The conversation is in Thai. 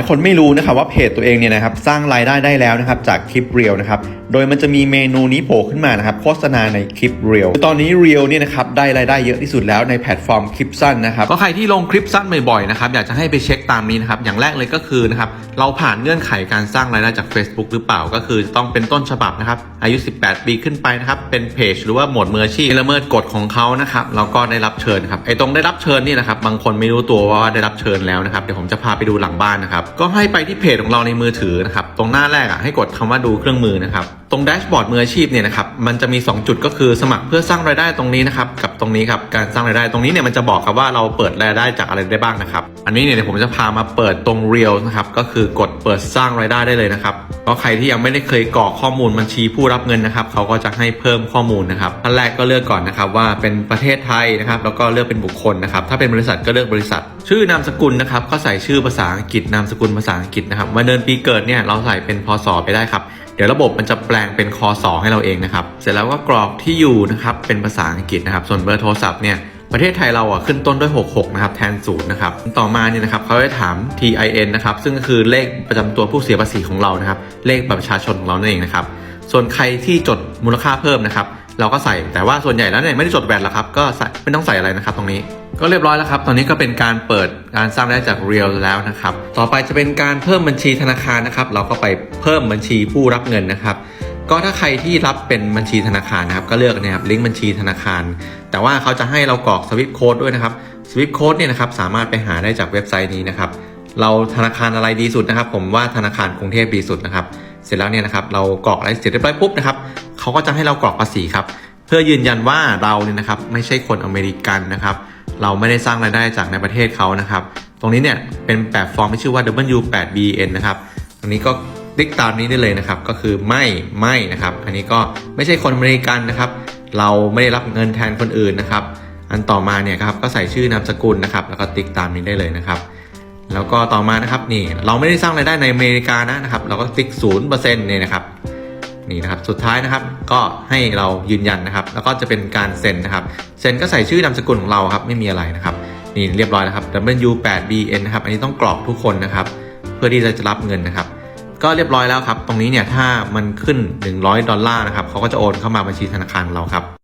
ายคนไม่รู้นะครับว่าเพจตัวเองเนี่ยนะครับสร้างรายได้ได้แล้วนะครับจากคลิปเรียลนะครับ โดยมันจะมีเมนูนี้โผล่ขึ้นมานะครับโฆษณาในคลิปเรียลตอนนี้เรียลเนี่ยนะครับได้รายได้เยอะที่สุดแล้วในแพลตฟอร์มคลิปสั้นนะครับก็ใครที่ลงคลิปสั้นบ่อยๆนะครับอยากจะให้ไปเช็คตามนี้นะครับอย่างแรกเลยก็คือนะครับเราผ่านเงื่อนไขการสร้างรายได้จาก Facebook หรือเปล่าก็คือต้องเป็นต้นฉบับนะครับอายุ 18 ปีขึ้นไปนะครับเป็นเพจหรือว่าหมวดมืออาชีพละเมิดกฎของเขานะครับเราก็ได้รับเชิญครับไอ้ตรงได้รับเชิญนี่นะครับบางคนไม่รู้ตัวว่าได้รับเชิญแล้วนะครับเดี๋ยวผมจะพาไปดูหลังบ้านนะครับก็ให้ไปที่เพจของเราในมือถือนะครับตรงหน้าแรกอะให้กดคำว่าดูเครื่องมือนะครับ ตรงแดชบอร์ดมืออาชีพเนี่ยนะครับมันจะมี 2 จุดก็คือสมัครเพื่อสร้างรายได้ตรงนี้นะครับกับตรงนี้ครับการสร้างรายได้ตรงนี้เนี่ยมันจะบอกครับว่าเราเปิดรายได้จากอะไรได้บ้างนะครับอันนี้เนี่ยเดี๋ยวผมจะพามาเปิดตรงเรียลนะครับ ก็คือกดเปิดสร้างรายได้ได้เลยนะครับเพราะใครที่ยังไม่ได้เคยกรอกข้อมูลบัญชีผู้รับเงินนะครับเขาก็จะให้เพิ่มข้อมูลนะครับขั้นแรกก็เลือกก่อนนะครับว่าเป็นประเทศไทยนะครับ แล้วก็เลือกเป็นบุคคลนะครับ ถ้าเป็นบริษัทก็เลือกบริษัท ชื่อนามสกุลนะครับก็ใส่ชื่อภาษาอังกฤษนามสกุลภาษาอังกฤษนะครับวันเดือนปีเกิดเนี่ยเราใส่เป็นพศไปได้ครับเดี๋ยวระบบมันจะแปลงเป็นคอสอให้เราเองนะครับ เสร็จแล้วก็กรอกที่อยู่นะครับเป็นภาษาอังกฤษนะครับ ส่วนเบอร์โทรศัพท์เนี่ย ประเทศไทยเราอะขึ้นต้นด้วย 66 นะครับ แทนศูนย์นะครับ ต่อมาเนี่ยนะครับเขาจะถาม TIN นะครับ ซึ่งก็คือเลขประจำตัวผู้เสียภาษีของเรานะครับ เลขบัตรประชาชนของเรานั่นเองนะครับ ส่วนใครที่จดมูลค่าเพิ่มนะครับ เราก็ใส่ แต่ว่าส่วนใหญ่แล้วเนี่ยไม่ได้จดแวดหรอกครับ ก็ไม่ต้องใส่อะไรนะครับตรงนี้ก็เรียบร้อยแล้วครับ ตอนนี้ก็เป็นการเปิดการสร้างได้จาก Real แล้วนะครับ ต่อไปจะเป็นการเพิ่มบัญชีธนาคารนะครับ เราก็ไปเพิ่มบัญชีผู้รับเงินนะครับ ก็ถ้าใครที่รับเป็นบัญชีธนาคารนะครับ ก็เลือกนะครับลิงก์บัญชีธนาคาร แต่ว่าเขาจะให้เรากรอกสวิตโค้ดด้วยนะครับสวิตโค้ดเนี่ยนะครับสามารถไปหาได้จากเว็บไซต์นี้นะครับ เราธนาคารอะไรดีสุดนะครับ ผมว่าธนาคารกรุงเทพดีสุดนะครับ เสร็จแล้วเนี่ยนะครับเรากรอกอะไรเสร็จเรียบร้อยปุ๊บนะครับเขาก็จะให้เรากรอกภาษีครับเพื่อยืนยันว่าเราเนี่ยนะครับไม่ใช่คนอเมริกันนะครับ เราไม่ได้สร้างรายได้จากในประเทศเขานะครับ ตรงนี้เนี่ยเป็นแบบฟอร์มที่ชื่อว่า W8BN นะครับตรงนี้ก็ ติ๊กตามนี้ได้เลยนะครับ ก็คือไม่ไม่นะครับ อันนี้ก็ไม่ใช่คนอเมริกันนะครับ เราไม่ได้รับเงินแทนคนอื่นนะครับ อันต่อมาเนี่ยครับก็ใส่ชื่อนามสกุลนะครับ แล้วก็ติ๊กตามนี้ได้เลยนะครับ แล้วก็ต่อมานะครับนี่เราไม่ได้สร้างรายได้ในอเมริกานะนะครับ เราก็ติ๊กศูนย์เปอร์เซ็นต์เนี่ยนะครับนี่นะครับสุดท้ายนะครับก็ให้เรายืนยันนะครับ แล้วก็จะเป็นการเซ็นนะครับเซ็นก็ใส่ชื่อนามสกุลของเราครับไม่มีอะไรนะครับนี่เรียบร้อยแล้วครับ W8BN นะครับอันนี้ต้องกรอกทุกคนนะครับ เพื่อที่จะรับเงินนะครับ ก็เรียบร้อยแล้วครับ ตรงนี้เนี่ยถ้ามันขึ้น 100 ดอลลาร์นะครับเขาก็จะโอนเข้ามาบัญชีธนาคารเราครับ